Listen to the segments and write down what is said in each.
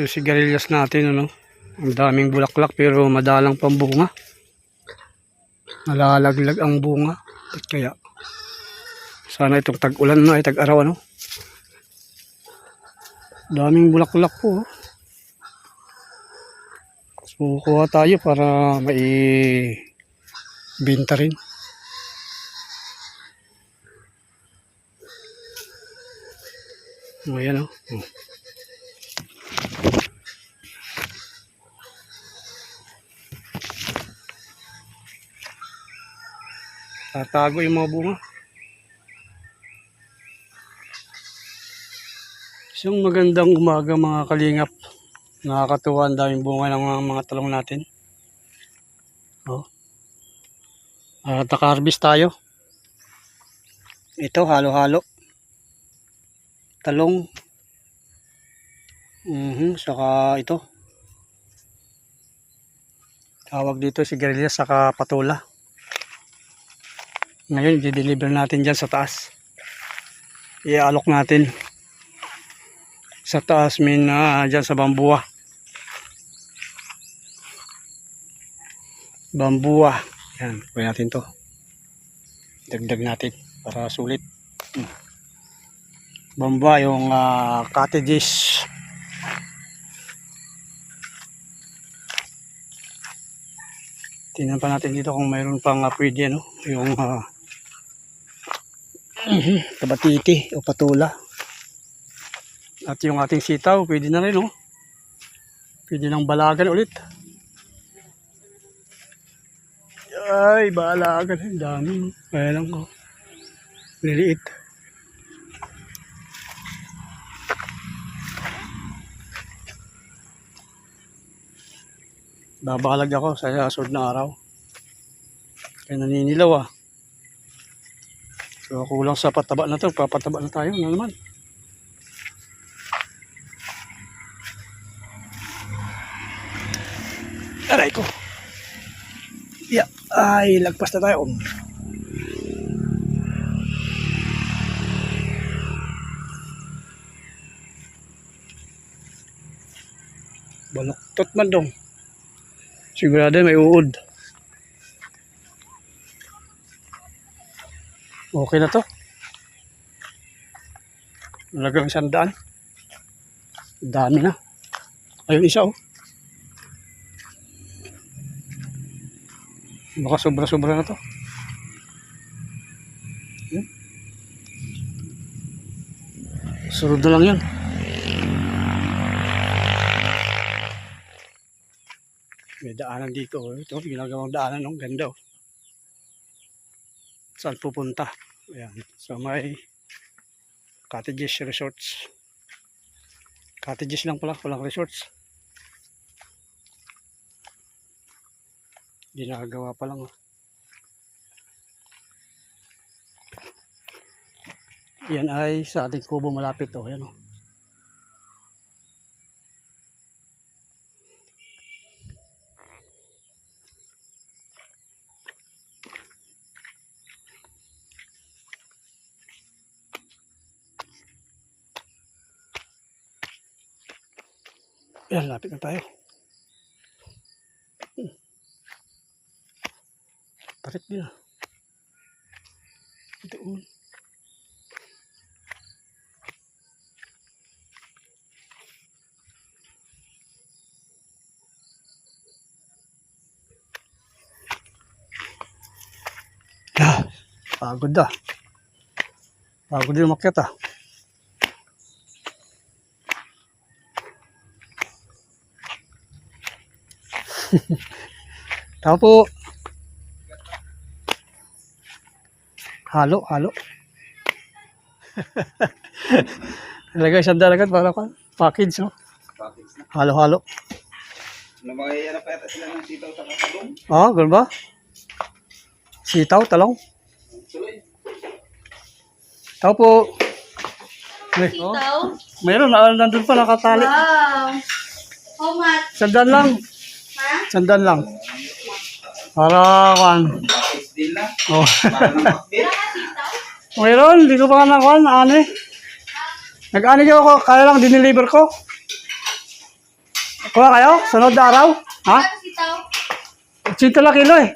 Yung sigarilyas natin, ano. Ang daming bulaklak pero madalang pang bunga. Nalalaglag ang bunga. Ba't kaya? Sana itong tag-ulan na ay tag-araw, ano. Daming bulaklak po. oh. So, kuha tayo para mai binta rin. Ayan, oh. Oh. Tatago yung mga bunga. Isang magandang umaga mga kalingap. Nakakatuwa ang daming bunga ng mga, mga talong natin. Oh. At naka-harvest tayo. Ito, halo-halo. Talong. Mhm, saka ito. Tawag dito si Guerrillas saka patula. Ngayon, i-deliver natin dyan sa taas. I-alok natin. Sa taas, min, ah, dyan sa bambuwa. Bambuwa. Yan, kuha natin to. Dagdag natin para sulit. Hmm. Bambuwa, yung ah, cottages. Tingnan pa natin dito kung mayroon pang uh, pwede, ano, yung Mhm, Kabatiti o patula. At yung ating sitaw, pwede na rin, oh. Pwede nang balagan ulit. Ay, balagan. Ang dami. Kaya ko. Liliit. Babalag ako sa sunod na araw. Kaya naninilaw ah. So kulang sa pataba na to, papataba na tayo na naman. Aray ko. Yeah. Ay, lagpas na tayo. Baloktot man dong. Sigurado may uod. Okay na to. Nalagang isang daan. Dami na. Ayun isa oh. Baka sobra-sobra na to. Hmm? Sunod na lang yan. May daanan dito. oh. Ito, ginagawang daanan. Ang ganda oh saan pupunta. Ayan. So may cottages resorts. Cottages lang pala, walang resorts. Ginagawa pa lang. oh. Yan ay sa ating kubo malapit to. Ayan oh. Ayan, lapit na tayo. Parit din ah. Doon. Ah, pagod ah. Pagod din umakyat ah. Tao po. Halo, halo. Nalagay isang dalagat para pa. Package, no? Package na. Halo, halo. Ano ba ano pa yata sila ng sitaw sa katalong? Ah, ganun ba? Sitaw, talong. Tao po. Oh, Sitaw? mayroon, ah, nandun pa nakatali. Wow! How much? Sandan lang. Ha? Sandan lang. Para, kan. Oh. Mayroon, hindi ko pa nga nakuhan, ani. Nag-ani ko ako, kaya lang dineliver ko. Kuha kayo? Sunod na araw? Ha? 80 lang kilo eh.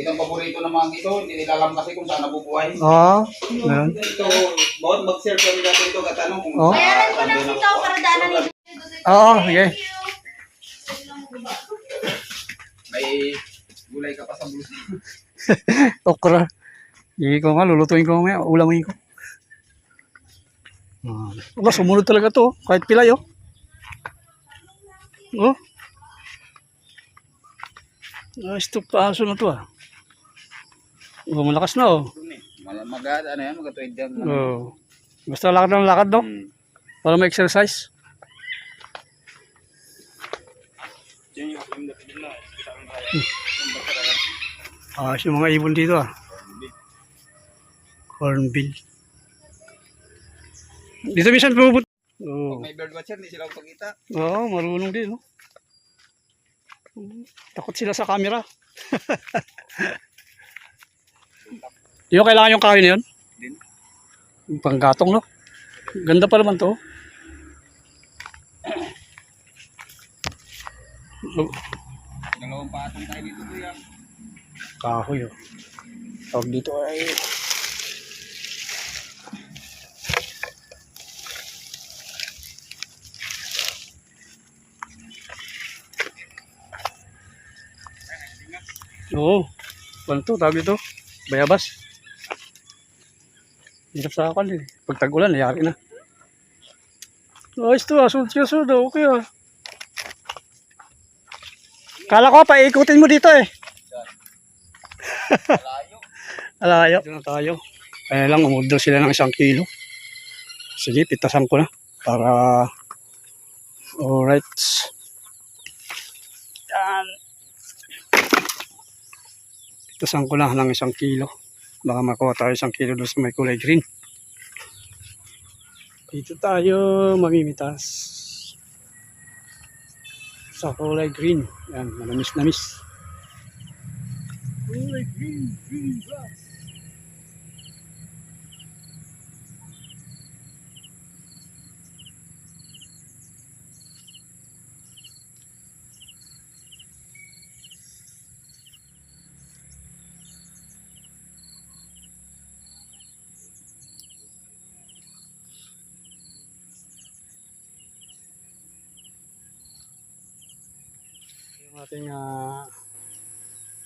Ito ang paborito ng mga ito. Hindi nila alam kasi kung saan nabubuhay. Oo. Meron. Ito, bawat mag-share kami dati ito katanong kung Oh. Bayaran ko ng sitaw para daanan ni Oo, sige. May gulay ka pa sa bulsa. Okra. Hindi ko nga, lulutuin ko mamaya. Ulamin ko. Ah. Aba, sumunod talaga to. Kahit pilay, oh. Oh. Ayos to, paaso na to, ah. Oh, malakas na, oh. Mag, ano yan, magatuwid yan. Oh. Basta lakad ng lakad, no? Hmm. Para ma-exercise. Ah, yung mga ibon dito, ah. Hornbill. Dito minsan pumupunta. Oh. May bird watcher, hindi sila pagkita. Oo, marunong din, no? Takot sila sa camera. yung kailangan yung kain yun? Din. Panggatong, no? Ganda pa naman to. Oh, Dalawang patong tayo dito kuya. kahoy, oh. Tawag dito ay... Oo. Ano to? Tawag dito? Bayabas. Hirap sa akin eh. Pag tag-ulan, nayari na. Ayos to ah. Sunod siya sunod. Okay ah. Kala ko, paikutin mo dito eh. Malayo. Alayo. Dito na tayo. Kaya lang, umorder sila ng isang kilo. Sige, pitasan ko na. Para... Alright. Yan. Pitasan ko lang ng isang kilo. Baka makuha tayo isang kilo doon sa may kulay green. Dito tayo mamimitas. Sa kulay green. Yan, manamis-namis. Kulay green, green grass. Yung ating ah,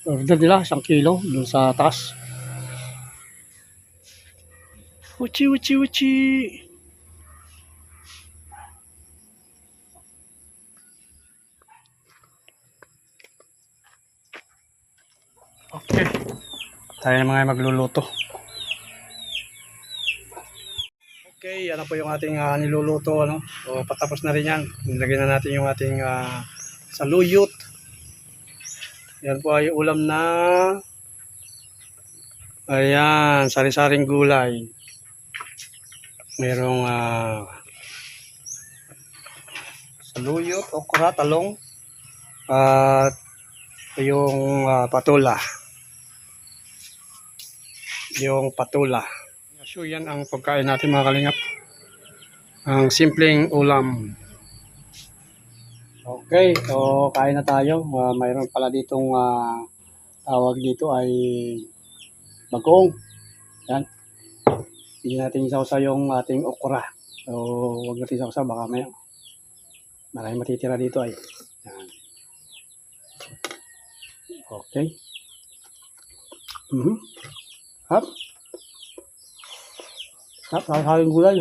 order nila, isang kilo, dun sa taas. Uchi, uchi, uchi. Okay. Tayo na mga magluluto. Okay, na po yung ating ah, niluluto. Ano? So, patapos na rin yan. Nilagyan na natin yung ating ah, saluyot. Yan po ay ulam na ayan, sari-saring gulay. Merong ah, saluyot, okra, talong, at yung ah, patula. Yung patula. So yan ang pagkain natin mga kalingap. Ang simpleng ulam. Okay, so kain na tayo. Uh, mayroon pala ditong ah, tawag dito ay bagong. Yan. Hindi natin isawsa yung ating okra. So, huwag natin isawsa. Baka may marami matitira dito ay. Yan. Okay. Mhm. Hap. Hap, haling gulay.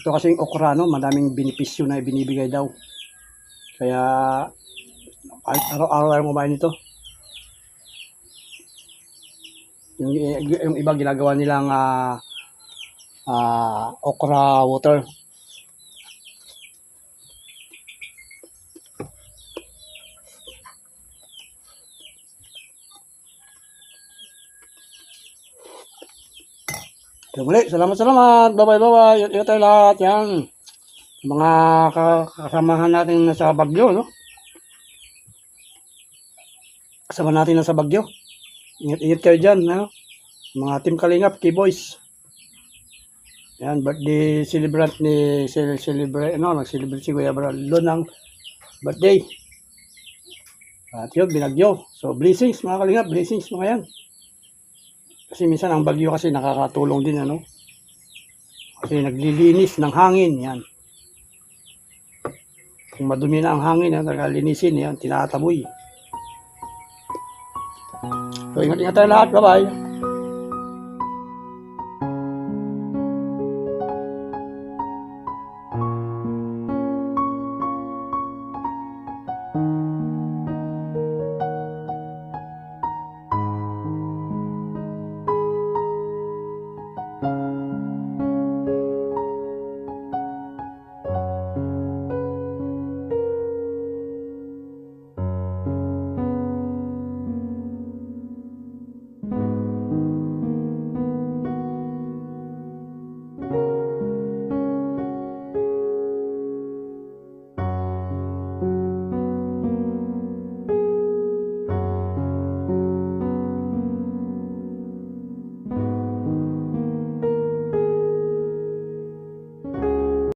Ito kasing okra, no, madaming benepisyo na binibigay daw. Kaya, araw-araw tayo kumain nito. Yung, yung iba ginagawa nilang ah, ah, okra water. So, muli, salamat, salamat. Bye-bye, bye-bye. Ingat tayo lahat. Yan. Mga ka- kasamahan natin sa Bagyo, no? Kasama natin na sa Bagyo. Ingat-ingat kayo dyan, ha? Mga Team Kalingap, K-Boys. Yan, birthday celebrant ni cel- celebrate, ano, nag-celebrate si Kuya Bralo ng birthday. At yun, binagyo. So, blessings mga Kalingap, blessings mga yan. Kasi minsan ang bagyo kasi nakakatulong din, ano? Kasi naglilinis ng hangin, yan. Kung madumi na ang hangin, yan, tagalinisin, yan, tinataboy. So, ingat-ingat tayo lahat. Bye-bye.